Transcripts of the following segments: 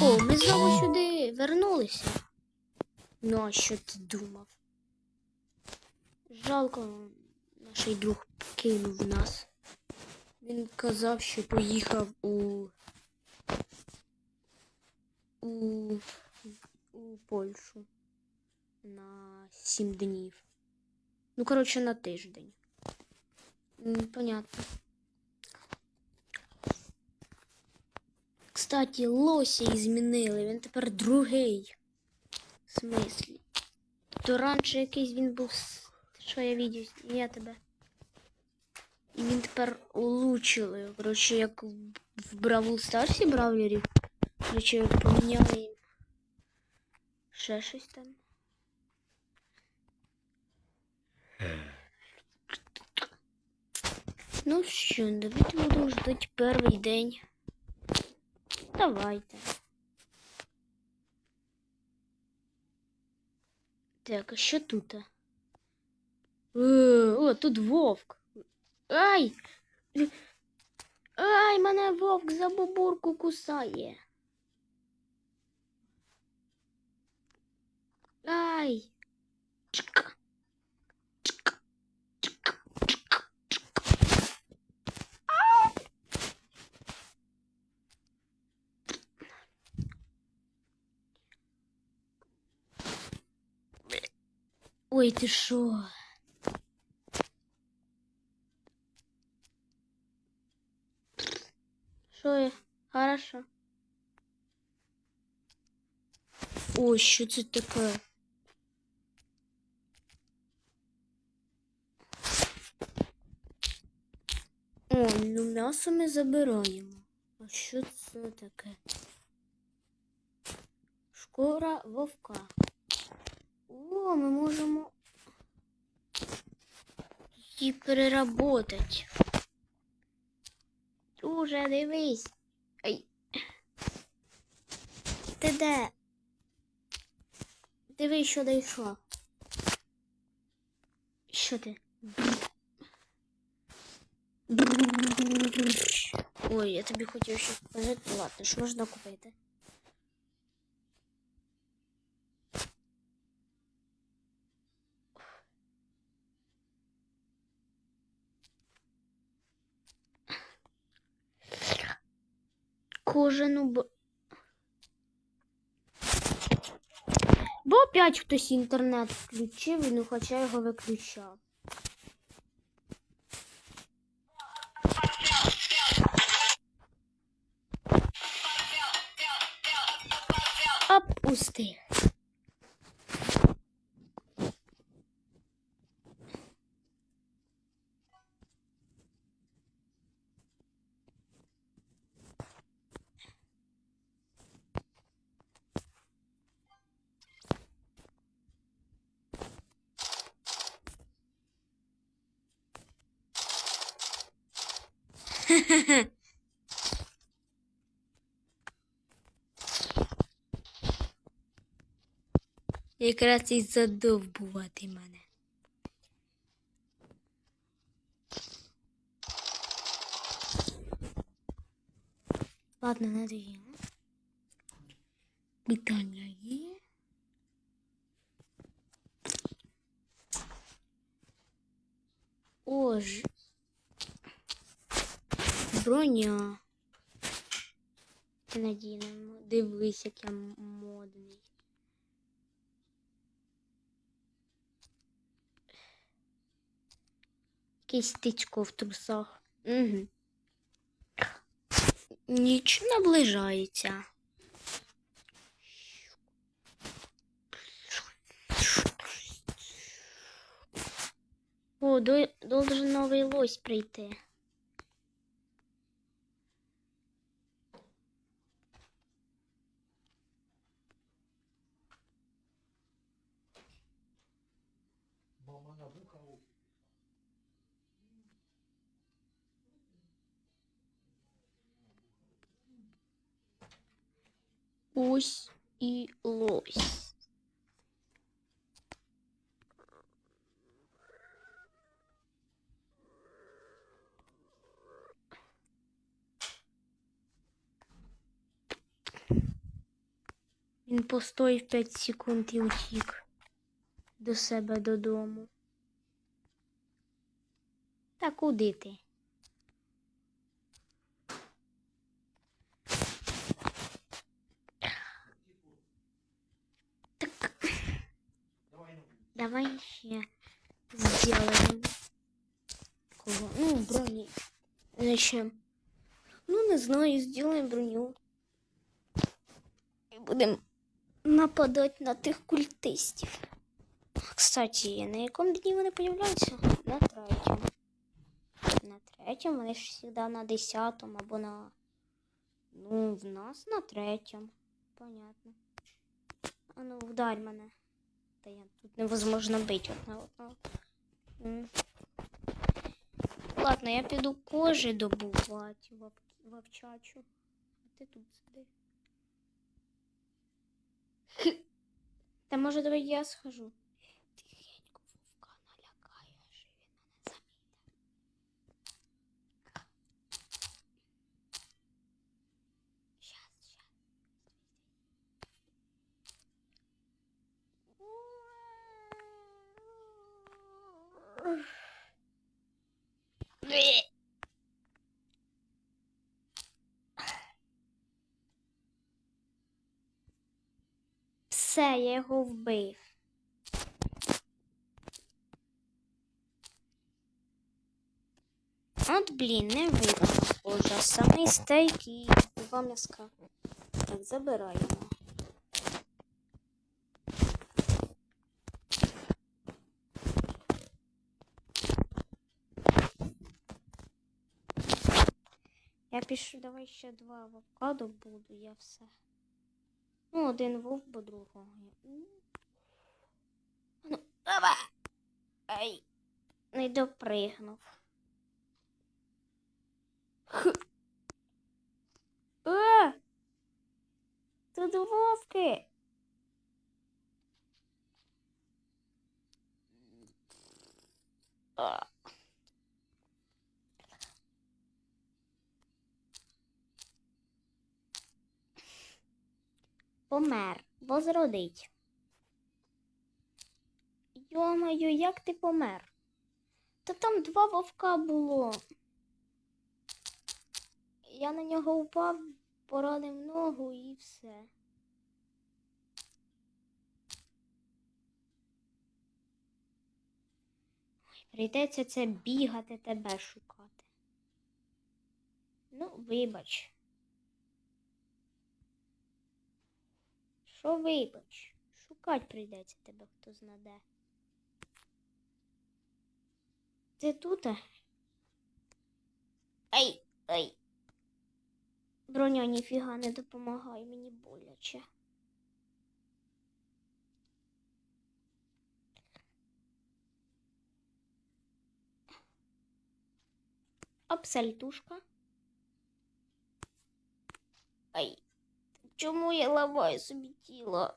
О, ми знову сюди вернулися. Ну, а що ти думав? Жалко, наш друг кинув нас. Він казав, що поїхав у. у. у Польщу на сім днів. Ну, коротше, на тиждень. Понятно. Кстати, лося і змінили, він тепер другий. В смислі? То раніше якийсь він був. Що я відео я тебе. І він тепер улучшили. Коротше, як в в Бравл Старсі бравлерів. Коротше, поміняли їм. Ще щось там. Ну що, давайте будемо ждати перший день. Давайте. Так, а що тут? Е, О, тут вовк. Ай! Ай, мене вовк за бубурку кусає. Ай! Чк. Ой, ти що? Що я? Хорошо. Ой, що це таке? О, ну м'ясо ми забираємо. А що це таке? Шкура вовка. О, ми можемо її переработати. Уже дивись. Ай. Ти де? Дивись, що дійшло. Що ти? Ой, я тобі хотів щось сказати. Ладно, що можна купити? Кожану б... Бо опять хтось інтернет включив, ну хоча його виключав. Опусти. Якраз і задовбувати мене. Ладно, надоело. Питання є. Ож. Броня. Надінемо. Дивись, як я модний. Якийсь тичко в трусах. Угу. Ніч наближається. О, до, должен новий лось прийти. Ось і лось. Він постояв 5 секунд і утік до себе додому. Та куди ти? Так. Давай ще сделаем. Кого? Ну, брони. Зачем? Ну, не знаю, сделаем броню. І будемо нападати на тих культистів. Кстати, на якому дні вони появляються? На третьому. На третьому, вони ж завжди на десятому або на. Ну, в нас на третьому. Понятно. А ну, вдарь мене. Та тут невозможно бити одна одного. Ладно, я піду кожи добувати вовчачу. А ти тут сиди. Та може давай я схожу. Тихенько вовка налякаєш, і він мене замітив. Щас, щас. Блeh. Все, я його вбив. От, блін, не видно, схоже. Самий стейк і два м'яска. Так, забираємо. Я пишу, давай ще два авокадо буду, я все. Ну, один вовк, бо другого. Ну. Ай. Не допригнув. Х. А! Тут вовки. А. Помер, возродить. Йомаю, як ти помер? Та там два вовка було. Я на нього упав, поранив ногу і все. Прийдеться це бігати тебе шукати. Ну, вибач. Що вибач? Шукать прийдеться тебе, хто знаде. Ти тут? Ай, ай. Броня ніфіга не допомагає, мені боляче. Абсальтушка. Ай. Чому я ламаю собі тіло?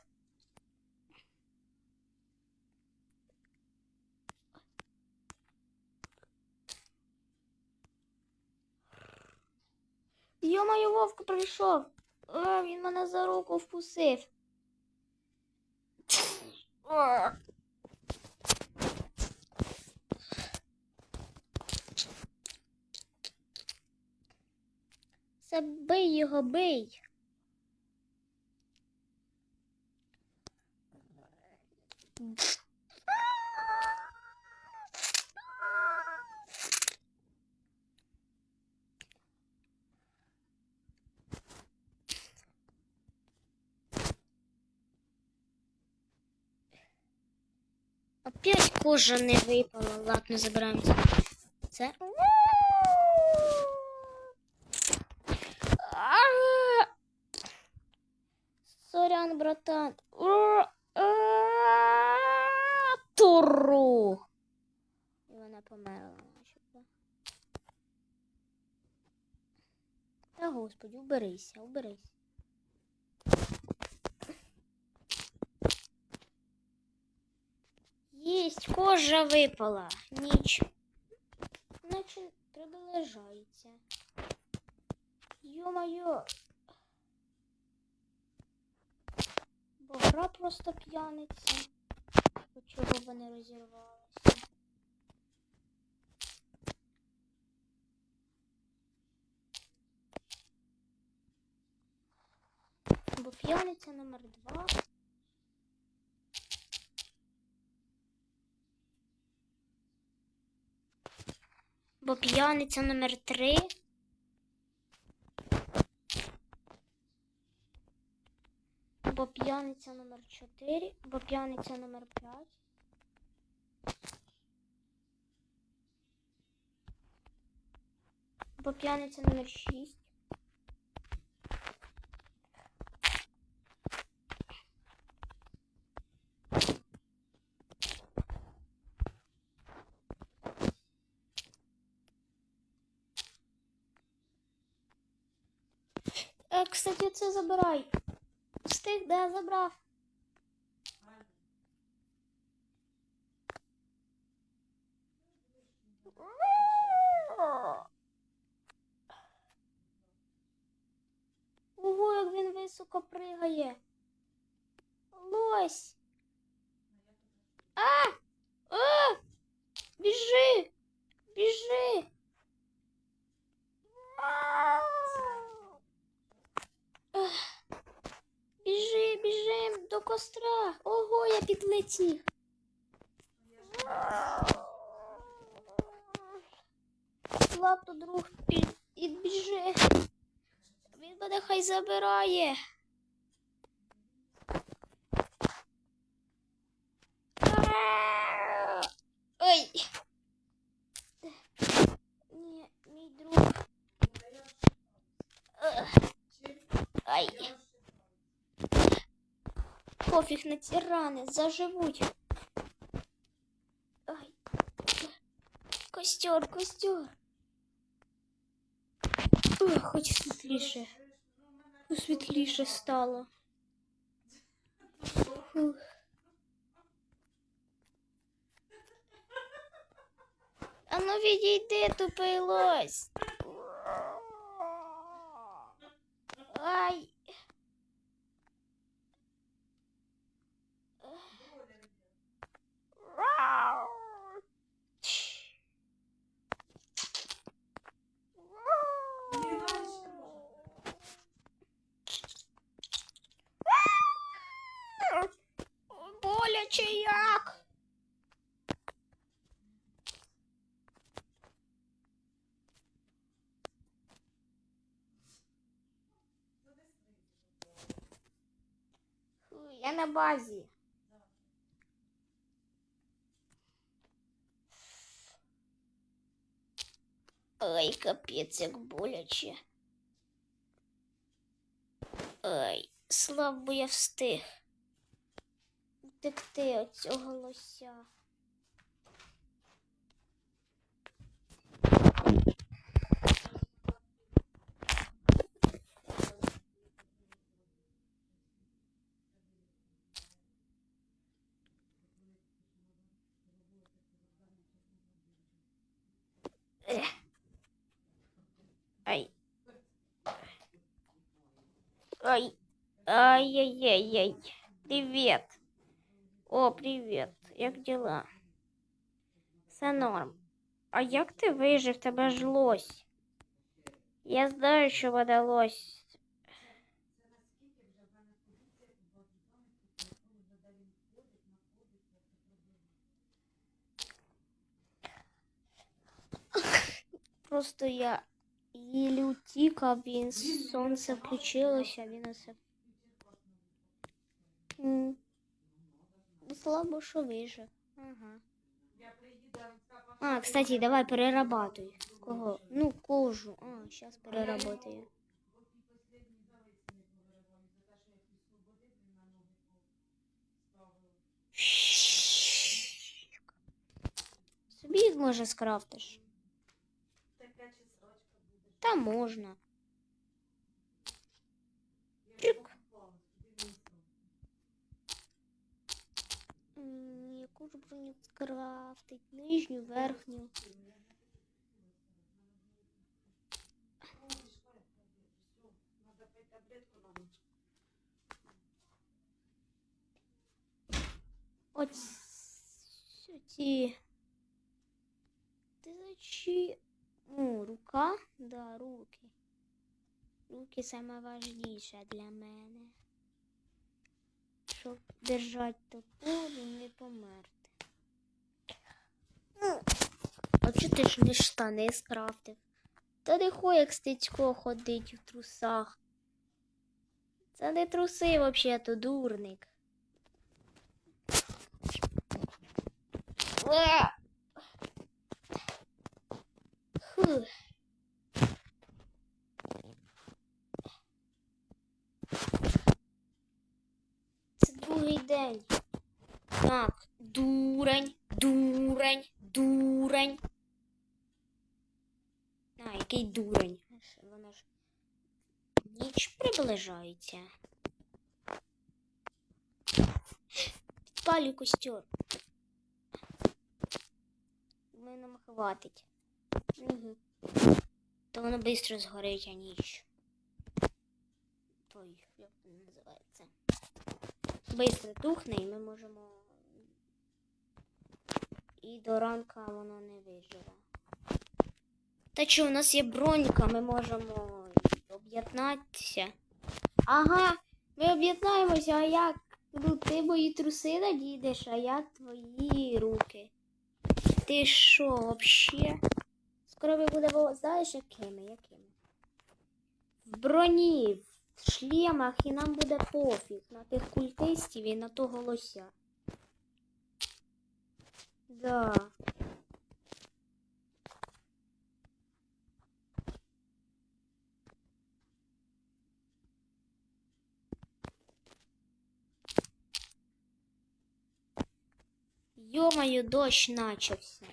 Йо-моє, вовк прийшов. А, він мене за руку вкусив. А. Це бий його, бий. Опять кожа не випала. Ладно, забираємося. Це. Сорян, братан. Туру. І вона померла. Та господи, уберися, уберись. Єсть, кожа випала. Ніч. Наче приближається. Йо-моє. гра просто п'яниця. Чого вони розірвалися? Бо п'яниця номер два. Бо п'яниця номер три. Бо п'яниця номер 4, бо п'яниця номер 5. Бо п'яниця номер 6. Е, кстати, це забирай. Встиг, де забрав. Я. Лапто друг під, підбіжи. Він мене хай забирає. Ой. Ні, мій друг. Ай. Пофіг на ці рани, заживуть. Ай. Костер, костер. Ох, хоч світліше. Світліше стало. Фух. А ну відійди, тупий лось. Ай. Боляче як. Фу, Я на базі. Ой, капець, як боляче. Ой, слабо я встиг. Втекти від цього лося. Ай. Ай-яй-яй-яй. Привет. О, привіт. Як діла? Все норм. А як ти вижив? Тебе ж. Я знаю, що мене лось. Просто я їлі утік, а він сонце включилося, він усе. Слабо, що вижив. Ага. А, кстати, давай перерабатуй. Кого? Ну, кожу. А, сейчас переработаю. Собі їх може скрафтиш. Та можна. Чик. Яку ж броню скрафтить? Нижню, верхню. Ось ці. Ти зачі. Ну, рука? Да, руки. Руки саме важніше для мене. Щоб держати топор і не померти. Ну, а чого ти ж не штани скрафтив? Та не хо, як стецько ходить в трусах. Це не труси вообще, то дурник. Це другий день. Так, дурень, дурень, дурень. А, який дурень. Вона ж ніч приближається. Підпалюй костер. Ми нам хватить. Угу. То воно швидко згорить, а ніч. Ой, як воно називається. Бистро тухне і ми можемо. І до ранка воно не виживе. Та що, у нас є бронька, ми можемо об'єднатися. Ага, ми об'єднаємося, а як? Ну, ти мої труси надійдеш, а я твої руки. Ти що, вообще? Скоро ми будемо, знаєш, якими? Якими? В броні, в шлемах, і нам буде пофіг на тих культистів і на того лося. Да. Ё-моё, дощ начався.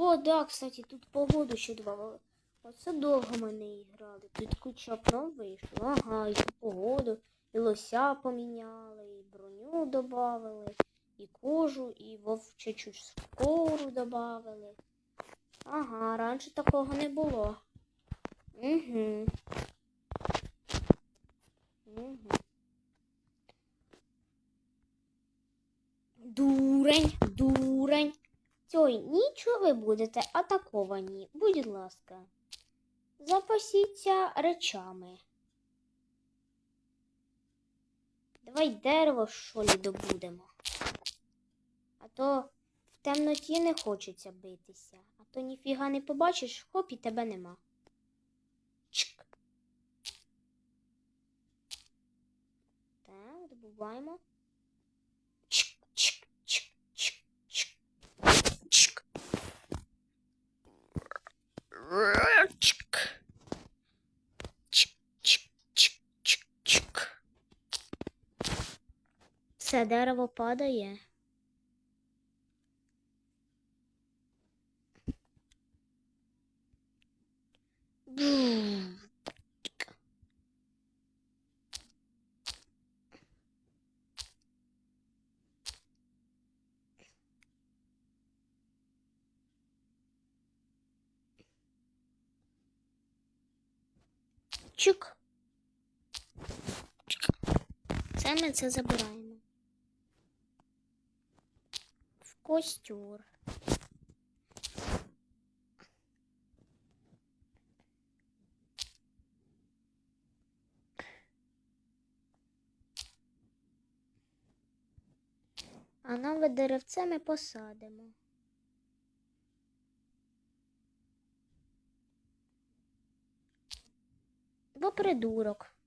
О, да, кстати, тут погоду ще добавили. Оце довго ми не грали. Тут куча окно вийшло. Ага, і погоду, і лося поміняли, і броню додавали, і кожу, і вовчачу шкуру додавали. Ага, раніше такого не було. Угу. Угу. Дурень, дурень. Цьой, нічого ви будете атаковані. Будь ласка. Запасіться речами. Давай дерево, що добудемо. А то в темноті не хочеться битися. А то ніфіга не побачиш, хоп, і тебе нема. Чик. Так, добуваємо. Чик, чик, чик, чик, чик. Чик. Чик. Чик, чик, чик, чик, чик. Все дерево падає. Бум. Чик. Це ми це забираємо. В костюр. А нове деревце ми посадимо. Бо придурок.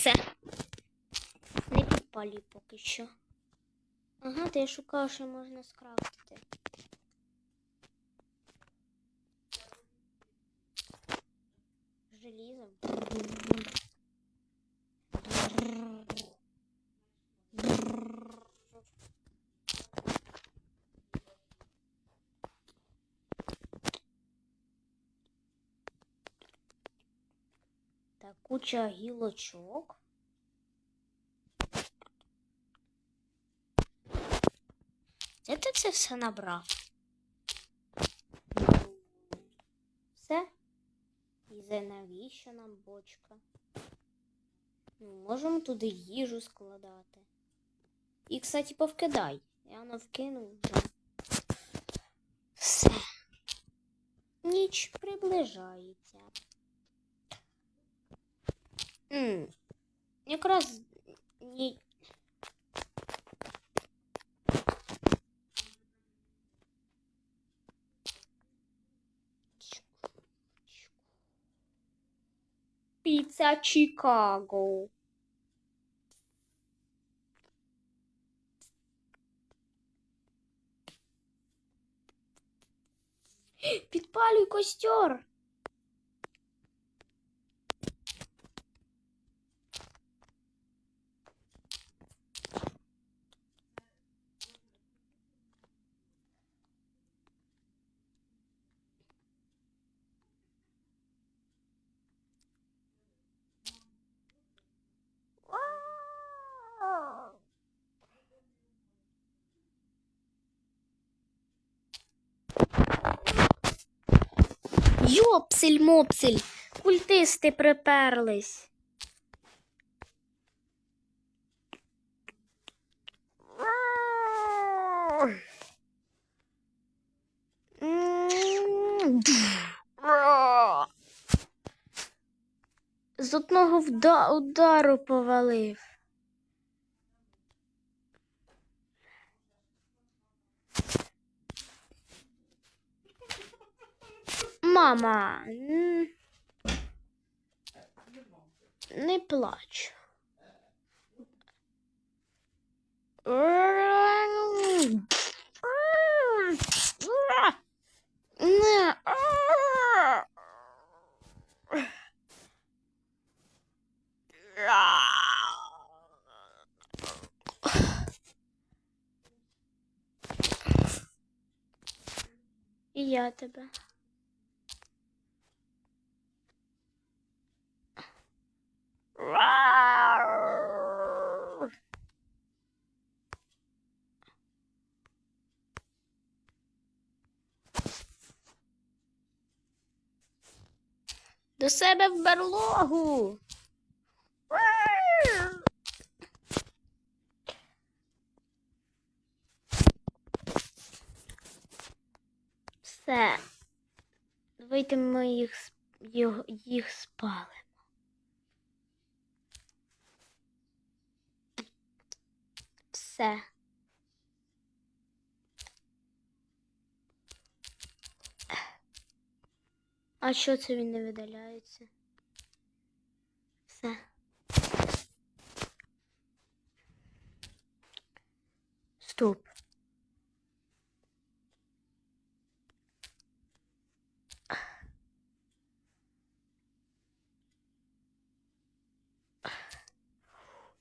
Все. Не підпалюй поки що. Ага, то я шукав, що можна скрафтити. Желізом. Це куча гілочок. Де ти це все набрав? Все? І за навіщо нам бочка? Ну, можемо туди їжу складати. І, кстати, повкидай. Я воно вкинув. Все. Ніч приближається. М, Якраз ні. Піца Чикаго. Підпалюй костер. Йопсель-мопсель, культисти приперлись. З одного вда- удару повалив. Мама, не плач. Я тебе. До себе в берлогу. Все. Давайте ми їх, їх, спалимо. Все. А що це він не видаляється? Все. Стоп.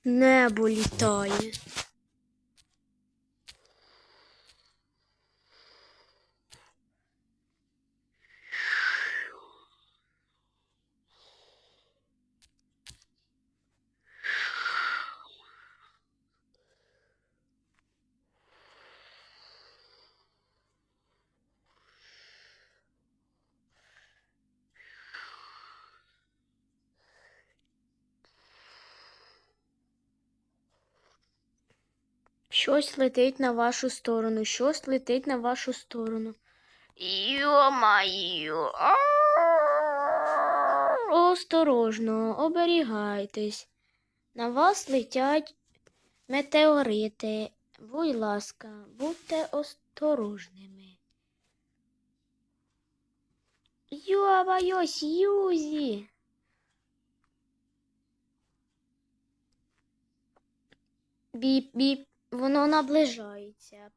Небо літає. Щось летить на вашу сторону, щось летить на вашу сторону. Йо-маю. Осторожно, оберігайтесь. На вас летять метеорити. Будь ласка, будьте осторожними. Йо-майо, Сьюзі. Біп-біп, воно наближається.